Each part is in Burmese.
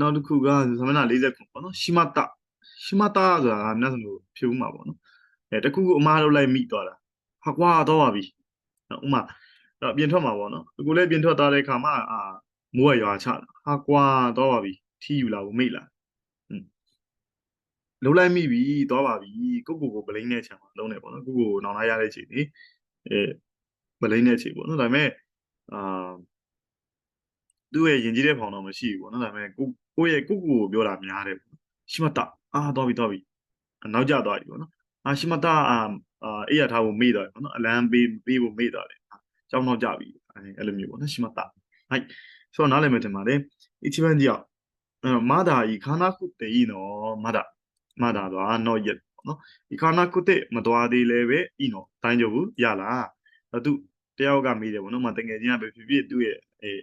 နောက်တစ်ခုကဇမနာ49ပေါ့နော်ရှိမတရှိမတဆိုတာကမျက်စံကိုဖြူမှာပေါ့နော်အဲတကူအမားလောက်လိုက်မိသွားတာဟာကွာတော့ပါပြီနော်ဥမာတော့ပြင်ထွက်မှာပေါ့နော်အကူလည်းပြင်ထွက်သွားတဲ့ခါမှာအာမိုးကရွာချတာဟာကွာတော့ပါပြီထီယူလာဘူးမိလားလုံးလိုက်မိပြီသွားပါပြီကိုကိုကိုပလိန်နဲ့ချံမှာလုံးနေပေါ့နော်ကိုကိုနောင်လာရတဲ့ချိန်ဒီအဲပလိန်နဲ့ချိန်ပေါ့နော်ဒါပေမဲ့အာ သူ့ရဲ့ယဉ်ကျေးတဲ့ဖောင်တော့မရှိဘူးပေါ့နော်ဒါပေမဲ့ကိုကိုရဲ့ကိုကိုကိုပြောတာများတယ်ပေါ့ရှိမတအာတော့ပြီတော့ပြီနောက်ကျသွားပြီပေါ့နော်အာရှိမတအာအာအေးရထားဖို့မေ့သွားပြီပေါ့နော်အလံပေးပေးဖို့မေ့သွားတယ်ကြောင်းတော့ကြပြီအဲအဲ့လိုမျိုးပေါ့နော်ရှိမတはいဆိုတော့နားလည်မယ်ထင်ပါတယ်一番じゃあまだ行かなくていいのまだまだは not yet ပေါ့နော်行かなくてမသွားသေးလဲပဲいいの大丈夫ရလားအဲ့သူ တယောက်ကမေးတယ်ဗောနော်မတငယ်ချင်းကပဲဖြစ်ဖြစ်သူ့ရဲ့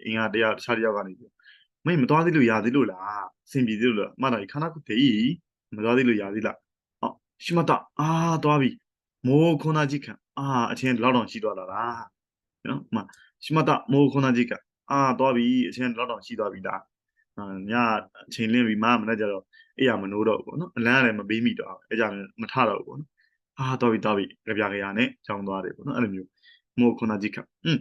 အင်အားတယောက်တခြားတယောက်ကနေမင်းမသွားသေးလို့ရာသေးလို့လားစင်ပြေသေးလို့လားမတော်ခဏခုတည်းမသွားသေးလို့ရာသေးလားအော်ရှိမတာအာသွားပြီမိုးခွန်သားကြီးခံအာအချင်းလောက်တော့ရှိသွားတာလားနော်မရှိမတာမိုးခွန်သားကြီးခံအာသွားပြီအချင်းလောက်တော့ရှိသွားပြီလားညအချင်းလင်းပြီးမမနဲ့ကြတော့အေးရမနိုးတော့ဘောနော်အလန်းကလည်းမပေးမိတော့အဲကြောင့်မထတော့ဘောနော်အာသွားပြီသွားပြီကြပြကြရနဲ့ကြောင်းသွားတယ်ဘောနော်အဲ့လိုမျိုး မိုးခုနကြီးခံอืม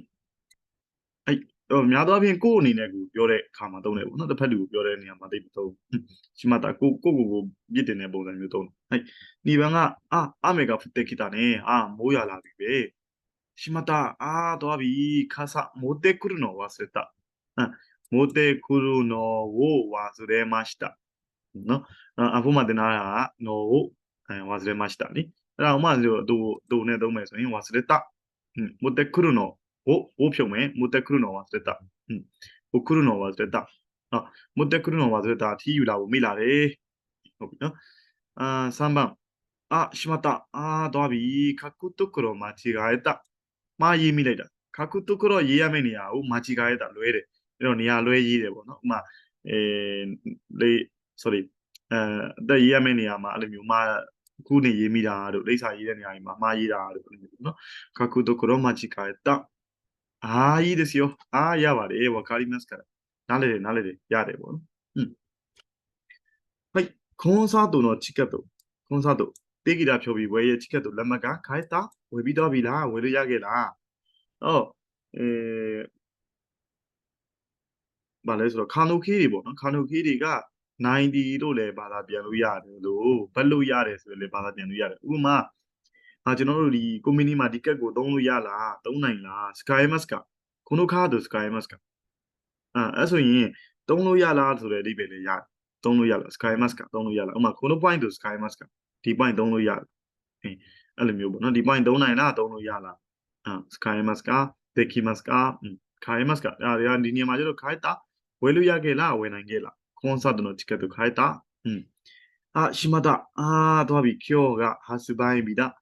အဲ့တော့များသောအားဖြင့်ကိုယ့်အနေနဲ့ကိုပြောတဲ့အခါမှာသုံးတယ်ပေါ့နော်တစ်ဖက်လူကိုပြောတဲ့နေရာမှာသိပ်မသုံးဘူးရှိမတာကိုကိုကိုကိုပြစ်တင်တဲ့ပုံစံမျိုးသုံးတယ်ဟဲ့ဒီဘန်ကအာအမေကဖတက်ခိတာねအာမိုးရလာပြီပဲရှိမတာအာတော့ပြီခါဆာမိုတက်くるの忘れたအာမိုတက်くるのを忘れましたနော်အဖို့မှတင်လာတာက no ကိုအဲ忘れましたနိအဲ့ဒါဥမာဆိုတူတူနဲ့သုံးမယ်ဆိုရင်忘れた မိုတက်くるのををဖြုံမယ်မိုတက်くるの忘れたอืมをくるの忘れたနော်မိုတက်くるの忘れたထီးယူလာဖို့မိလာတယ်ဟုတ်ပြီနော်အာ3番あしまったあーတော့ပြီ書くところ間違えたမှားရေးမိလိုက်တာ書くところရေးရမယ့်နေရာကို間違えたလွဲတယ်အဲ့တော့နေရာလွဲရေးတယ်ပေါ့နော်ဥမာအဲလေ sorry အဲအသက်ရေးရမယ့်နေရာမှာအဲ့လိုမျိုးမှာ ခုနေရေးမိတာတို့လိပ်စာရေးတဲ့နေရာတွေမှာမှားရေးတာတို့အဲ့လိုမျိုးနော်書くところ間違えたああいいですよああရပါတယ်わかりますからနားလေတယ်နားလေတယ်ရတယ်ပေါ့နော်อืมはいコンサートのチケットコンサートတေးဂီတာဖြောပြီးဝယ်ရဲ့ချစ်ကက်တို့လက်မှတ်ကခိုင်းတာဝယ်ပြီးတော့ပြီလားဝယ်လို့ရခဲ့လားအော်အဲဘာလဲဆိုတော့ခါနိုခေးတွေပေါ့နော်ခါနိုခေးတွေက 90လို့လည်းဘာသာပြန်လို့ရတယ်လို့ဘတ်လို့ရတယ်ဆိုရင်လည်းဘာသာပြန်လို့ရတယ်ဥပမာအာကျွန်တော်တို့ဒီ community မှာဒီကက်ကိုသုံးလို့ရလားသုံးနိုင်လား sky mask ကခုနခါတို့ sky mask ကအာအဲ့ဆိုရင်သုံးလို့ရလားဆိုတဲ့အဓိပ္ပာယ်လည်းရတယ်သုံးလို့ရလား sky mask ကသုံးလို့ရလားဥပမာခုန point တို့ sky mask ကဒီ point သုံးလို့ရတယ်အဲအဲ့လိုမျိုးပေါ့နော်ဒီ point သုံးနိုင်လားသုံးလို့ရလားအာ sky mask က deki mask က sky mask ကအဲ့ဒါဒီနေရာမှာကျတော့ခိုင်းတာဝယ်လို့ရခဲ့လားဝယ်နိုင်ခဲ့လား コンサートのチケット買えたうん。あ、島田。あー、ドアビ、今日が発売日だ。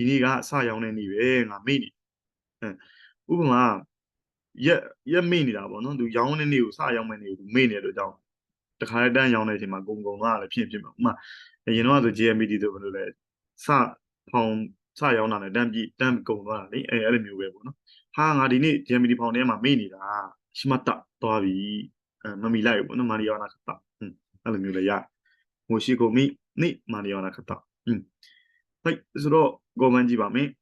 ဒီနေ့ကစရောင်းတဲ့နေ့ပဲငါမေ့နေအဲဥပမာရက်ရက်မေ့နေတာပေါ့နော်သူရောင်းတဲ့နေ့ကိုစရောင်းမဲ့နေ့ကိုသူမေ့နေတဲ့အတွက်ကြောင့်တခါတန်းရောင်းတဲ့အချိန်မှာဂုံဂုံသွားတာလည်းဖြစ်ဖြစ်မှာဥပမာအရင်တော့ဆို GMT ဆိုဘယ်လိုလဲစဖောင်စရောင်းတာနဲ့တန်းပြတန်းဂုံသွားတာလေအဲအဲ့လိုမျိုးပဲပေါ့နော်ဟာငါဒီနေ့ GMT ဖောင်ထဲမှာမေ့နေတာရှိမတ်တာသွားပြီအဲ မီလိုက်ဘူးနော်မာရီယောနာခတာဟွန်းအဲ့လိုမျိုးလည်းရငိုရှိကိုမီနိမာရီယောနာခတာဟွန်းはい。それを5番字場面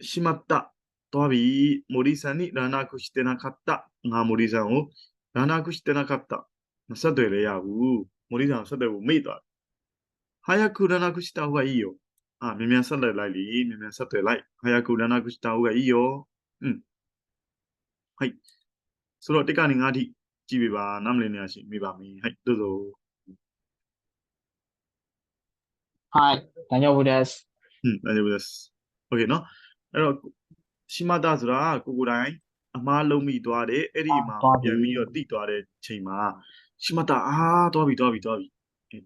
しまった。とび森さんにラナクしてなかった。が森さんを。ラナクしてなかった。さとれやう。森さんさとをめいた。早くラナクした方がいいよ。あ、みみやされない。り、みみやさとない。早くラナクした方がいいよ。うん。はい。それを手かにがり、 ကြည့်ပြပါနားမလည်နေရရှိမိပါမယ်はいどうぞはい、大丈夫です。うん大丈夫です okay เนาะအဲ့တော့ရှိမတာဆိုတာကိုကိုယ်တိုင်အမားလုံးမိသွားတယ်အဲ့ဒီမှာ သွားပြီ ပြန်ပြီးတော့တိသွားတဲ့ချိန်မှာရှိမတာအာသွားပြီသွားပြီသွားပြီ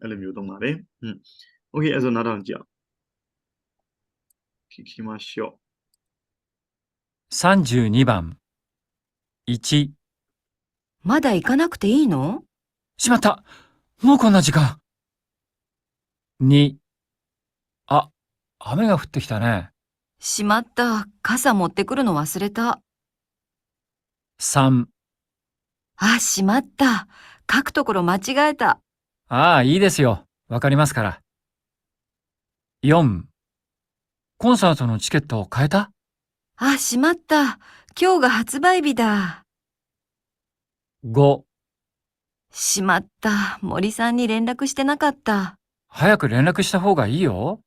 အဲ့လိုမျိုးသုံးပါတယ်อืม okay အဲ့ဆိုနောက်တော့ကြည့်အောင်聞きましょう32番。1。 まだ行かなくていいの？しまったもうこんな時間 !2。あ、雨が降ってきたね。しまった。傘持ってくるの忘れた。3。あ、しまった。書くところ間違えた。ああ、いいですよ。わかりますから。4、コンサートのチケットを変えた？あ、しまった。今日が発売日だ。?5、しまった。森さんに連絡してなかった。早く連絡した方がいいよ。